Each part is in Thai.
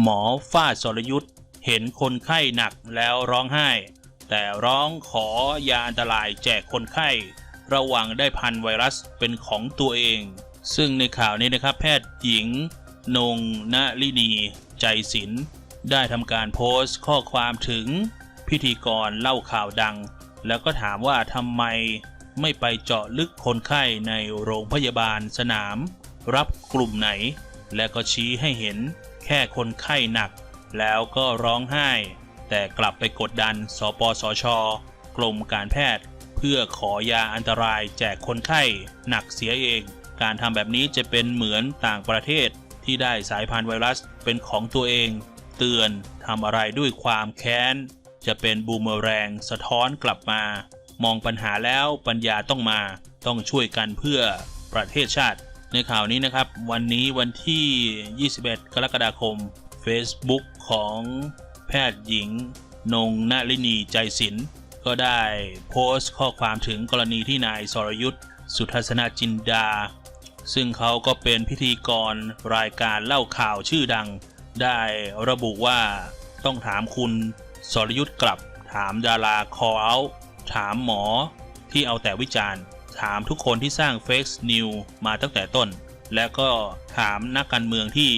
หมอฟาดสรยุทธ์เห็นคนไข้หนักแล้วร้องไห้ แต่ร้องขอยาอันตรายแจกคนไข้ ระวังได้พันไวรัสเป็นของตัวเอง ซึ่งในข่าวนี้นะครับแพทย์หญิง นงนลินี ใจศิลป์ได้ทำการโพสต์ข้อความถึงพิธีกรเล่าข่าวดัง แล้วก็ถามว่าทำไมไม่ไปเจาะลึกคนไข้ในโรงพยาบาลสนาม รับกลุ่มไหน และก็ชี้ให้เห็น ค่คนไข้หนัก แล้วก็ร้องไห้ แต่กลับไปกดดัน สปสช กรมการแพทย์ เพื่อขอยาอันตรายแจกคนไข้หนักเสียเอง การทำแบบนี้จะเป็นเหมือนต่างประเทศที่ได้สายพันธุ์ไวรัสเป็นของตัวเอง เตือนทำอะไรด้วยความแค้น จะเป็นบูมเมอแรงสะท้อนกลับมา มองปัญหาแล้วปัญญาต้องมา ต้องช่วยกันเพื่อประเทศชาติ ในข่าวนี้นะครับ วันนี้วันที่ 21 กรกฎาคม Facebook ของแพทย์หญิง นงนาลินีใจศิลป์ก็ได้โพสต์ข้อความถึงกรณีที่นายสรยุทธ์สุทัศนจินดา ซึ่งเขาก็เป็นพิธีกรรายการเล่าข่าวชื่อดัง ได้ระบุว่าต้องถามคุณสรยุทธ์กลับ ถามดาราคอเอาถามหมอที่เอาแต่วิจารณ์ ถามทุกคนที่สร้างเฟกซ์นิวมาตั้งแต่ต้น และก็ถามนักการเมืองที่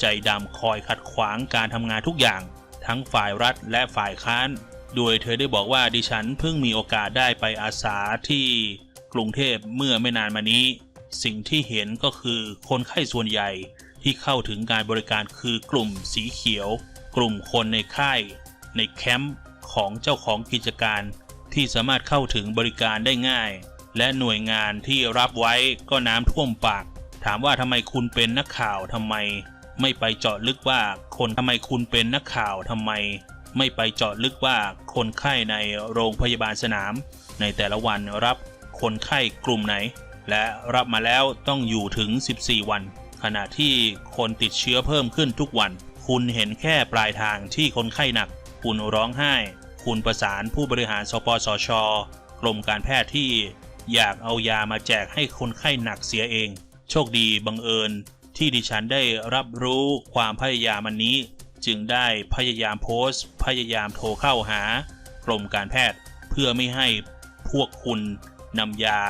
ใจดำคอยขัดขวางการทำงานทุกอย่าง ทั้งฝ่ายรัฐและฝ่ายค้าน โดยเธอได้บอกว่าดิฉันเพิ่งมีโอกาสได้ไปอาสาที่กรุงเทพเมื่อไม่นานมานี้ สิ่งที่เห็นก็คือคนไข้ส่วนใหญ่ที่เข้าถึงการบริการคือกลุ่มสีเขียว กลุ่มคนในค่าย ในแคมป์ของเจ้าของกิจการที่สามารถเข้าถึงบริการได้ง่าย และหน่วยงานที่รับไว้ก็น้ำท่วมปาก ถามว่าทำไมคุณเป็นนักข่าวทำไม ไม่ไปเจาะลึกว่าคนทำไมคุณเป็นนักข่าวทำไม ไม่ไปเจาะลึกว่าคนไข้ในโรงพยาบาลสนาม ในแต่ละวันรับคนไข้กลุ่มไหน และรับมาแล้วต้องอยู่ถึง 14 วัน ขณะที่คนติดเชื้อเพิ่มขึ้นทุกวัน คุณเห็นแค่ปลายทางที่คนไข้หนัก คุณร้องไห้ คุณประสานผู้บริหารสปสช กรมการแพทย์ที่ อยากเอายามาแจกให้คนไข้หนักเสียเอง โชคดีบังเอิญที่ดิฉันได้รับรู้ความพยายามอันนี้ จึงได้พยายามโพสต์ พยายามโทรเข้าหากรมการแพทย์ เพื่อไม่ให้พวกคุณนำยา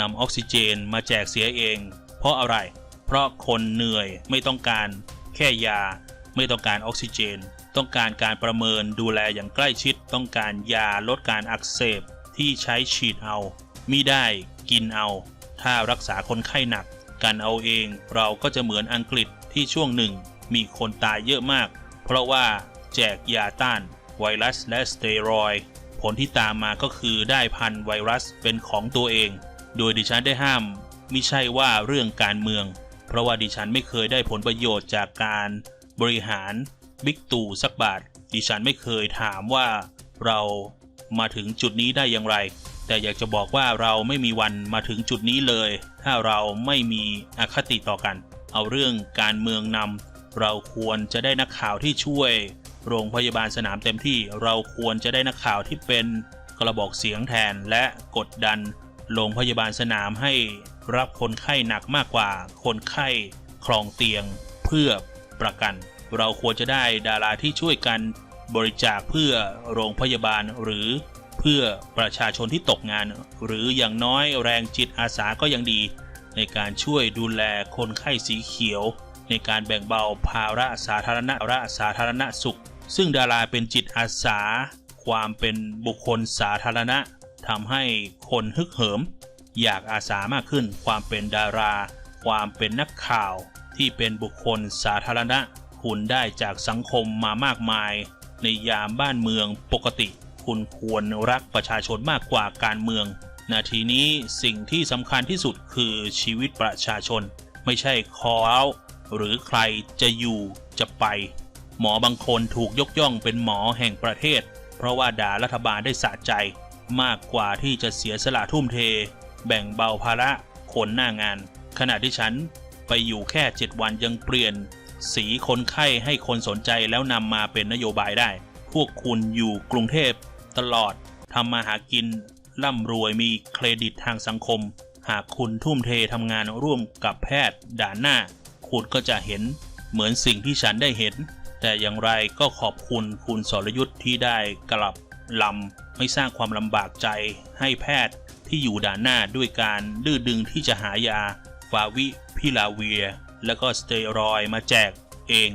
นำออกซิเจนมาแจกเสียเอง เพราะอะไร เพราะคนเหนื่อยไม่ต้องการแค่ยาไม่ต้องการออกซิเจน ต้องการการประเมินดูแลอย่างใกล้ชิด ต้องการยาลดการอักเสบที่ใช้ฉีดเอา มิได้กินเอา ถ้ารักษาคนไข้หนัก กันเอาเองเราก็จะเหมือนอังกฤษที่ช่วงหนึ่ง มีคนตายเยอะมาก เพราะว่าแจกยาต้าน ไวรัสและสเตียรอยผลที่ตามมาก็คือได้พันไวรัสเป็นของตัวเอง โดยดิฉันได้ห้ามมิใช่ว่าเรื่องการเมือง เพราะว่าดิฉันไม่เคยได้ผลประโยชน์จากการบริหารบิ๊กตู่สักบาท ดิฉันไม่เคยถามว่าเรามาถึงจุดนี้ได้อย่างไร แต่อยากจะบอกว่าเราไม่มีวันมาถึงจุดนี้เลย ถ้าเราไม่มีอคติต่อกัน เอาเรื่องการเมืองนำเราควรจะได้นักข่าวที่ช่วย โรงพยาบาลสนามเต็มที่ เราควรจะได้นักข่าวที่เป็นกระบอกเสียงแทนและกดดันโรงพยาบาลสนามให้รับคนไข้หนักมากกว่า คนไข้ครองเตียงเพื่อประกัน เราควรจะได้ดาราที่ช่วยกันบริจาคเพื่อโรงพยาบาลหรือ เพื่อประชาชนที่ตกงาน หรืออย่างน้อยแรงจิตอาสาก็ยังดี ในการช่วยดูแลคนไข้สีเขียว ในการแบ่งเบาภาระสาธารณะระสาธารณสุข ซึ่งดาราเป็นจิตอาสา ความเป็นบุคคลสาธารณะทำให้คนฮึกเหิม อยากอาสามากขึ้น ความเป็นดารา ความเป็นนักข่าว ที่เป็นบุคคลสาธารณะคุณได้จากสังคมมามากมาย ในยามบ้านเมืองปกติ คุณควรรักประชาชนมากกว่าการเมือง นาทีนี้สิ่งที่สำคัญที่สุดคือชีวิตประชาชน ไม่ใช่คอเอาหรือใครจะอยู่จะไป หมอบางคนถูกยกย่องเป็นหมอแห่งประเทศ เพราะว่าด่ารัฐบาลได้สะใจ มากกว่าที่จะเสียสละทุ่มเท แบ่งเบาภาระคนหน้างาน ขณะที่ฉันไปอยู่แค่ 7 วันยังเปลี่ยน สีคนไข้ให้คนสนใจแล้วนำมาเป็นนโยบายได้ พวกคุณอยู่กรุงเทพ ตลอดทำมาหากิน ร่ำรวยมีเครดิตทางสังคม หากคุณทุ่มเททำงานร่วมกับแพทย์ด่านหน้า คุณก็จะเห็นเหมือนสิ่งที่ฉันได้เห็น แต่อย่างไรก็ขอบคุณคุณสรยุทธ์ที่ได้กลับลำไม่สร้างความลำบากใจให้แพทย์ที่อยู่ด่านหน้าด้วยการดื้อดึงที่จะหายาฟาวิพิลาเวีย แล้วก็สเตียรอยมาแจกเอง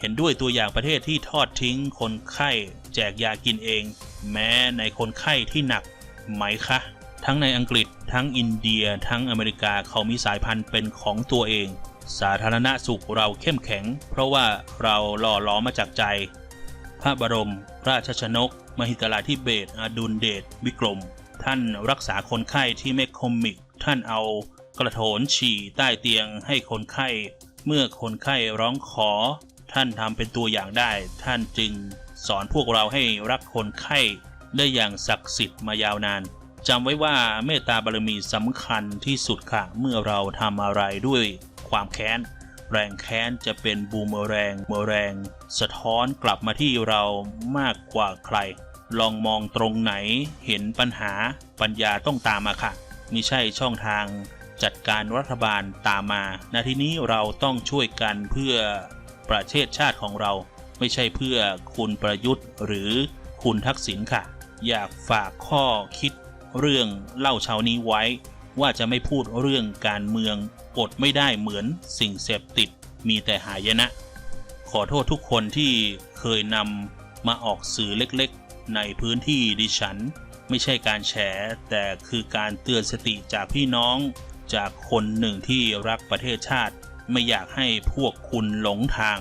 เห็นด้วยตัวอย่างประเทศที่ทอดทิ้งคนไข้ แจกยากินเอง แม้ในคนไข้ที่หนักไหมคะ ทั้งในอังกฤษ ทั้งอินเดีย ทั้งอเมริกาเขามีสายพันธุ์เป็นของตัวเอง สาธารณสุขเราเข้มแข็ง เพราะว่าเราหล่อล้อมมาจากใจ พระบรม ราชชนก มหิตลาธิเบศอดุลเดชวิกรม ท่านรักษาคนไข้ที่ไม่คอมิก ท่านเอากระโถนฉี่ใต้เตียงให้คนไข้ เมื่อคนไข้ร้องขอ ท่านทำเป็นตัวอย่างได้ ท่านจึง สอนพวกเราให้รักคนไข้ได้อย่างศักดิ์สิทธิ์มายาวนานจำไว้ว่าเมตตาบารมีสำคัญที่สุดค่ะเมื่อเราทำอะไรด้วยความแค้น แรงแค้นจะเป็นบูมเมอแรงเมอแรง สะท้อนกลับมาที่เรามากกว่าใคร ลองมองตรงไหนเห็นปัญหาปัญญาต้องตามมาค่ะมิใช่ช่องทางจัดการรัฐบาลตามมานาทีนี้เราต้องช่วยกันเพื่อประเทศชาติของเรา ไม่ใช่เพื่อคุณประยุทธ์หรือคุณทักษิณค่ะ อยากฝากข้อคิดเรื่องเล่าเช้านี้ไว้ ว่าจะไม่พูดเรื่องการเมืองอดไม่ได้เหมือนสิ่งเสพติดมีแต่หายนะ ขอโทษทุกคนที่เคยนำมาออกสื่อเล็กๆ ในพื้นที่ดิฉัน ไม่ใช่การแฉแต่คือการเตือนสติจากพี่น้องจากคนหนึ่งที่รักประเทศชาติ ไม่อยากให้พวกคุณหลงทาง